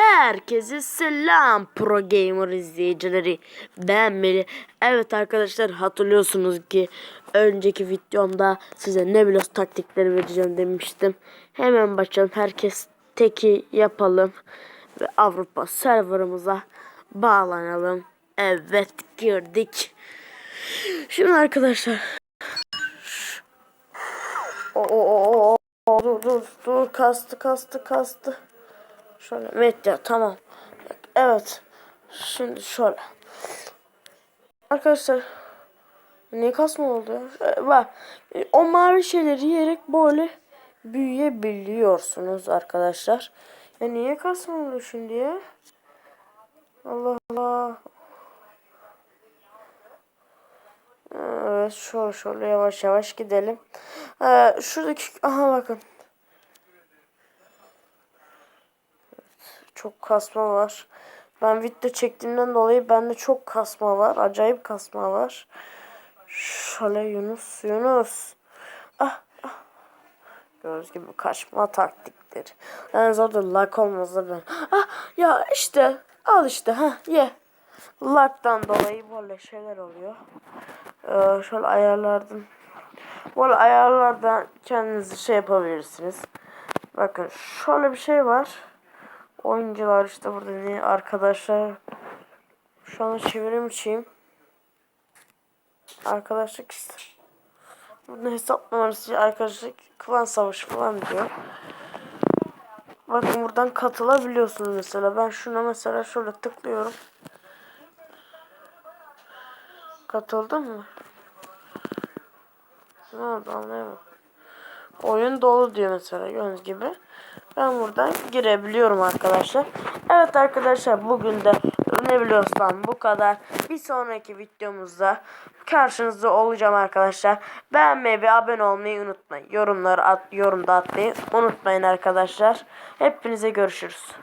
Herkese selam Pro Gamer izleyicileri. Ben Melih. Evet arkadaşlar hatırlıyorsunuz ki önceki videomda size Nebulos taktikleri vereceğim demiştim. Hemen başlayalım. Herkes teki yapalım ve Avrupa serverımıza bağlanalım. Evet girdik. Şimdi arkadaşlar. Oo, oo, oo, dur dur dur kastı kastı kastı. Şöyle medya tamam. Evet. Şimdi şöyle. Arkadaşlar ne kasma oldu ya? Şöyle bak. O mavi şeyleri yiyerek böyle büyüyebiliyorsunuz arkadaşlar. Ya niye kasma oldu şimdi ya? Allah Allah. Evet şöyle şöyle yavaş yavaş gidelim. Ee, şuradaki aha bakın. Çok kasma var. Ben video çektiğimden dolayı bende çok kasma var. Acayip kasma var. Şöyle Yunus Yunus. Ah, ah. Gördüğünüz gibi kaçma taktikleri. Yani orada lag olmazsa ben. Ah ya işte al işte ha ye. Lag'dan dolayı böyle şeyler oluyor. Ee, şöyle ayarlardan. Böyle ayarlardan kendiniz şey yapabilirsiniz. Bakın şöyle bir şey var. Oyuncular işte burada ne arkadaşlar. Şu anda çevirim içeyim. Arkadaşlık işte. Burada hesap numarası arkadaşlık klan savaşı falan diyor. Bakın buradan katılabiliyorsunuz mesela. Ben şuna mesela şöyle tıklıyorum. Katıldın mı? Ne oldu anlayamadım. Oyun dolu diyor mesela gördüğünüz gibi. Ben buradan girebiliyorum arkadaşlar. Evet arkadaşlar bugün de ne biliyorsam bu kadar. Bir sonraki videomuzda karşınızda olacağım arkadaşlar. Beğenmeyi ve abone olmayı unutmayın. Yorumları at, yorumda atmayı unutmayın arkadaşlar. Hepinize görüşürüz.